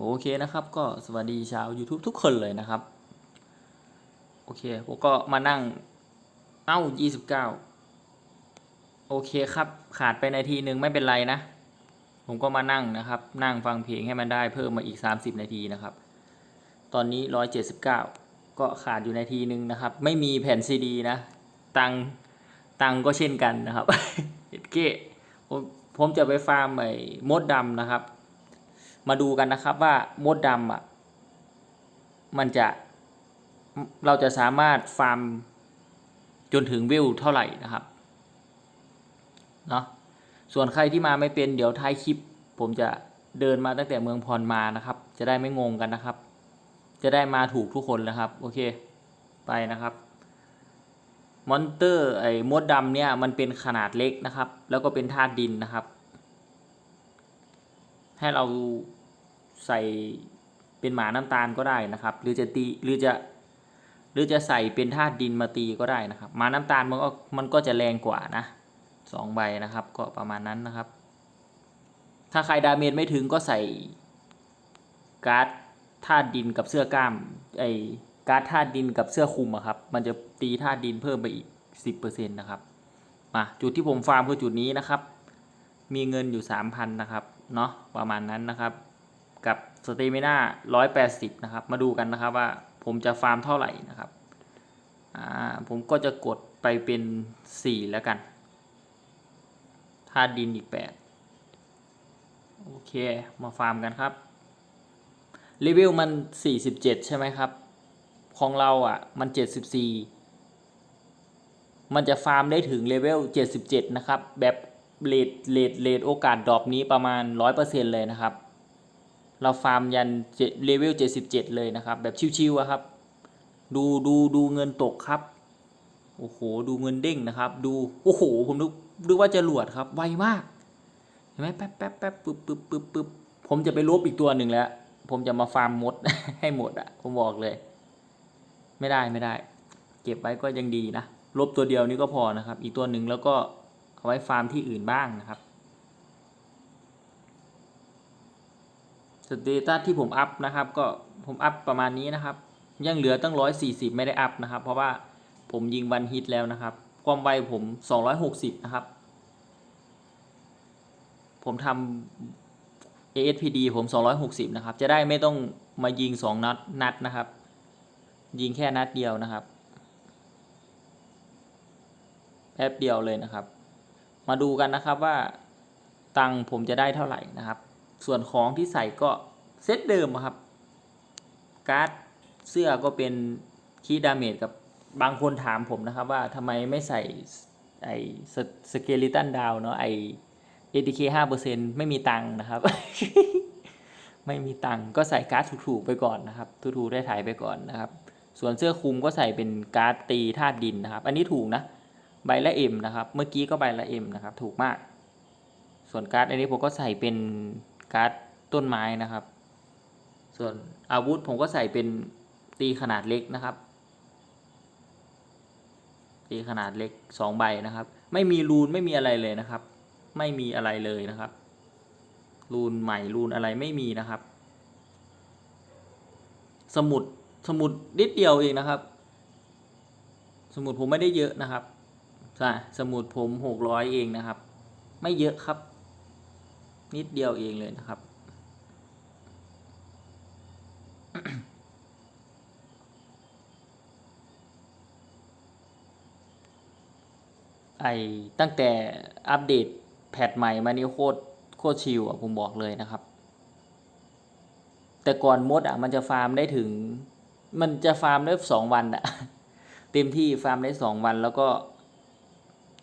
โอเคนะครับ ก็สวัสดีชาว YouTube ทุกคนเลยนะครับ โอเคผมก็มานั่งเอ้า29โอเคครับ ขาดไปนาทีหนึ่งไม่เป็นไรนะ ผมก็มานั่งนะครับ นั่งฟังเพลงให้มันได้เพิ่มมาอีก30นาทีนะครับ ตอนนี้179ก็ขาดอยู่นาทีหนึ่งนะครับ ไม่มีแผ่นซีดีนะ ตังตังก็เช่นกันนะครับเอ็ดเก้ผมผมจะไปฟาร์มไอ้มดดำนะครับ มาดูกันนะครับว่ามดดำอะมันจะเราจะสามารถฟาร์มจนถึงวิวเท่าไหร่นะครับเนาะส่วนใครที่มาไม่เป็นเดี๋ยวท้ายคลิป ผมจะเดินมาตั้งแต่เมืองพรมานะครับ จะได้ไม่งงกันนะครับ จะได้มาถูกทุกคนนะครับ โอเคไปนะครับมอนเตอร์ไอ้มดดำเนี่ยมันเป็นขนาดเล็กนะครับ แล้วก็เป็นธาตุดินนะครับ ให้เรา ใส่เป็นหมาน้ำตาลก็ได้นะครับ หรือจะตีหรือจะหรือจะใส่เป็นธาตุดินมาตีก็ได้นะครับ หมาน้ำตาลมันก็มันก็จะแรงกว่านะสองใบนะครับ ก็ประมาณนั้นนะครับ ถ้าใครดาเมจไม่ถึงก็ใส่การ์ดธาตุดินกับเสื้อกล้ามไอการ์ดธาตุดินกับเสื้อคลุมอะครับ มันจะตีธาตุดินเพิ่มไปอีกสิบเปอร์เซ็นต์นะครับมาจุดที่ผมฟาร์มคือจุดนี้นะครับ มีเงินอยู่สามพันนะครับ เนาะประมาณนั้นนะครับ สเตมิน่าร้อยแปดสิบนะครับ มาดูกันนะครับว่าผมจะฟาร์มเท่าไหร่นะครับ อ่า ผมก็จะกดไปเป็นสี่แล้วกันธาตุดินอีกแปดโอเค มาฟาร์มกันครับรีวิวมันสี่สิบเจ็ดใช่ไหมครับ ของเราอะ มันเจ็ดสิบสี่มันจะฟาร์มได้ถึงเลเวลเจ็ดสิบเจ็ดนะครับ แบบเลดเลดเลดโอกาสดรอปนี้ประมาณร้อยเปอร์เซ็นเลยนะครับ เราฟาร์มยันเลเวลเจ็ดสิบเจ็ดเลยนะครับ แบบชิวๆครับ ดูดูดูเงินตกครับ โอ้โห ดูเงินเด้งนะครับ ดู โอ้โห ผมนึกนึกว่าจะหลวดครับ ไวมาก เห็นไหมแป๊บแป๊บแป๊บปึ๊บปึ๊บปึ๊บปึ๊บผมจะไปลบอีกตัวหนึ่งแล้ว ผมจะมาฟาร์มมดให้หมดอะผมบอกเลย ไม่ได้ไม่ได้ เก็บไว้ก็ยังดีนะ ลบตัวเดียวนี้ก็พอนะครับ อีกตัวหนึ่งแล้วก็เอาไว้ฟาร์มที่อื่นบ้างนะครับ สเตตัสที่ผมอัพนะครับก็ผมอัพประมาณนี้นะครับ ยังเหลือตั้งร้อยสี่สิบไม่ได้อัพนะครับ เพราะว่าผมยิงวันฮิตแล้วนะครับ ความไวผมสองร้อยหกสิบนะครับ ผมทำ ASPD ผมสองร้อยหกสิบนะครับ จะได้ไม่ต้องมายิงสองนัดนัดนะครับ ยิงแค่นัดเดียวนะครับแป๊บเดียวเลยนะครับ มาดูกันนะครับว่าตังผมจะได้เท่าไหร่นะครับ ส่วนของที่ใส่ก็เซตเดิมครับการ์ดเสื้อก็เป็นคีดาเมจกับบางคนถามผมนะครับว่าทำไมไม่ใส่ไอสเกลิตันดาวเนาะไอ ATK ห้าเปอร์เซ็นไม่มีตังค์นะครับ ไม่มีตังค์ก็ใส่การ์ดถูกๆไปก่อนนะครับ ถูกๆได้ถ่ายไปก่อนนะครับ ส่วนเสื้อคลุมก็ใส่เป็นการ์ดตีธาตุดินนะครับ อันนี้ถูกนะ ใบละเอ็มนะครับ เมื่อกี้ก็ใบละเอ็มนะครับ ถูกมาก ส่วนการ์ดอันนี้ผมก็ใส่เป็น การ์ดต้นไม้นะครับ ส่วนอาวุธผมก็ใส่เป็นตีขนาดเล็กนะครับ ตีขนาดเล็กสองใบนะครับ ไม่มีรูนไม่มีอะไรเลยนะครับ ไม่มีอะไรเลยนะครับ รูนใหม่รูนอะไรไม่มีนะครับ สมุดสมุดนิดเดียวเองนะครับ สมุดผมไม่ได้เยอะนะครับใช่สมุดผมหกร้อยเองนะครับ ไม่เยอะครับ นิดเดียวเองเลยนะครับ ไอตั้งแต่อัปเดตแพทใหม่มานี่โคตรโคตรชิลอะผมบอกเลยนะครับ แต่ก่อนมดอะมันจะฟาร์มได้ถึง มันจะฟาร์มได้สองวันอะ เต็มที่ฟาร์มได้สองวันแล้วก็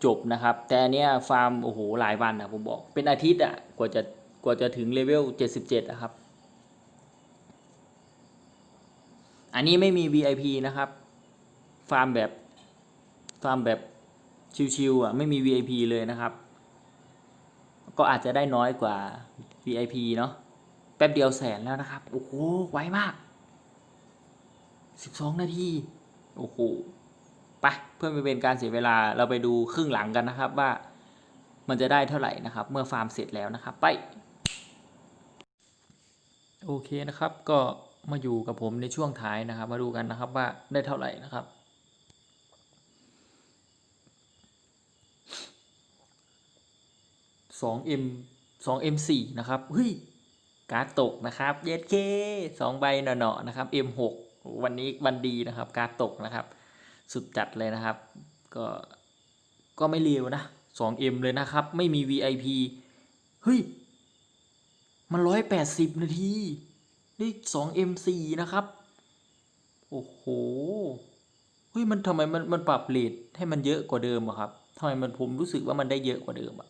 จบนะครับ แต่อันเนี้ยฟาร์มโอ้โหหลายวันอะผมบอกเป็นอาทิตย์อะกว่าจะกว่าจะถึงเลเวลเจ็ดสิบเจ็ดอะครับ อันนี้ไม่มี VIP นะครับ ฟาร์มแบบ ฟาร์มแบบชิวๆอะไม่มี VIP เลยนะครับ ก็อาจจะได้น้อยกว่า VIP เนาะแป๊บเดียวแสนแล้วนะครับ โอ้โห ไวมาก 12 นาที โอ้โห ไปเพื่อไม่เป็นการเสียเวลาเราไปดูครึ่งหลังกันนะครับว่ามันจะได้เท่าไหร่นะครับ เมื่อฟาร์มเสร็จแล้วนะครับ ไป โอเคนะครับ ก็มาอยู่กับผมในช่วงท้ายนะครับ มาดูกันนะครับว่าได้เท่าไหร่นะครับสองเอ็มสองเอ็มสี่นะครับเฮ้ยการ์ดตกนะครับเย็ดเคสองใบหน่อๆนะครับ M6 วันนี้วันดีนะครับ การ์ดตกนะครับ สุดจัดเลยนะครับ ก็ก็ไม่เลวนะ 2M เลยนะครับ ไม่มี VIP เฮ้ย มันร้อยแปดสิบนาทีนี่ 2M4 นะครับ โอ้โห เฮ้ย มันทำไมมันมันปรับเรทให้มันเยอะกว่าเดิมอะครับทำไมมันผมรู้สึกว่ามันได้เยอะกว่าเดิมอะ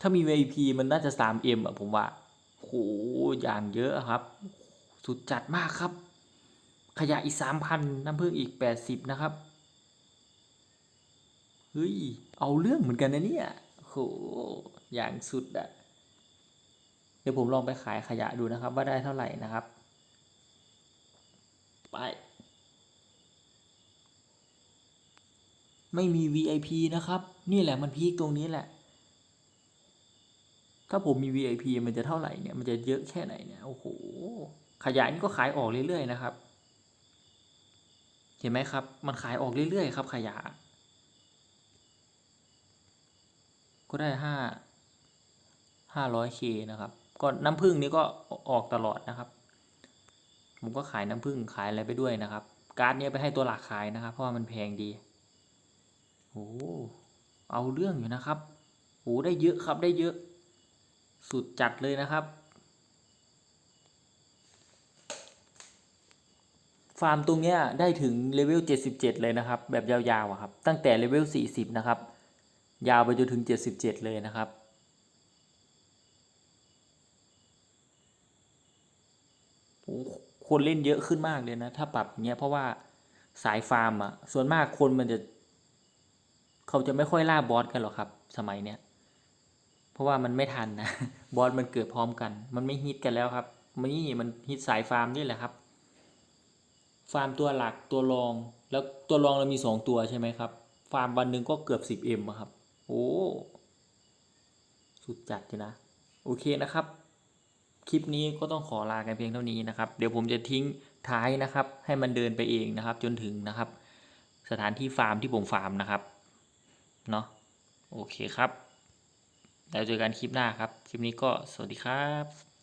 ถ้ามี VIP มันน่าจะ 3M อะผมว่าโหอย่างเยอะครับ สุดจัดมากครับ ขยะอีก3,000น้ำผึ้งอีก80นะครับ เฮ้ย เอาเรื่องเหมือนกันนะเนี่ยโหอย่างสุดอะเดี๋ยวผมลองไปขายขยะดูนะครับ ว่าได้เท่าไหร่นะครับ ไป ไม่มี VIP นะครับ นี่แหละมันพีคตรงนี้แหละ ถ้าผมมี VIP มันจะเท่าไหร่เนี่ย มันจะเยอะแค่ไหนเนี่ย โอ้โห ขยะนี่ก็ขายออกเรื่อยๆนะครับ ห็นไหมครับ มันขายออกเรื่อยๆครับขยะ ก็ได้ห้าห้าร้อยเคนะครับ ก็น้ำผึ้งนี่ก็ออกตลอดนะครับ ผมก็ขายน้ำผึ้งขายอะไรไปด้วยนะครับ การ์ดเนี้ยไปให้ตัวหลักขายนะครับ เพราะว่ามันแพงดีโอ้เอาเรื่องอยู่นะครับโอ้ได้เยอะครับได้เยอะ สุดจัดเลยนะครับ ฟาร์มตรงเนี้ยได้ถึงเลเวล 77 เลยนะครับ แบบยาวๆอะครับ ตั้งแต่เลเวล 40 นะครับ ยาวไปจนถึง 77 เลยนะครับโอ้คนเล่นเยอะขึ้นมากเลยนะ ถ้าปรับอย่างเงี้ยเพราะว่าสายฟาร์มอะ ส่วนมากคนมันจะ เขาจะไม่ค่อยล่าบอสกันหรอกครับ สมัยเนี้ย เพราะว่ามันไม่ทันนะ บอสมันเกิดพร้อมกัน มันไม่ฮิตกันแล้วครับ มันนี่มันฮิตสายฟาร์มนี่แหละครับ ฟาร์มตัวหลักตัวรอง แล้วตัวรองเรามีสองตัวใช่ไหมครับ ฟาร์มวันหนึ่งก็เกือบสิบเอ็มครับ โอ้ สุดจัดเลยนะ โอเคนะครับ คลิปนี้ก็ต้องขอลากันเพียงเท่านี้นะครับ เดี๋ยวผมจะทิ้งท้ายนะครับ ให้มันเดินไปเองนะครับ จนถึงนะครับ สถานที่ฟาร์มที่ผมฟาร์มนะครับ เนาะโอเคครับแล้วเจอกันคลิปหน้าครับ คลิปนี้ก็สวัสดีครับ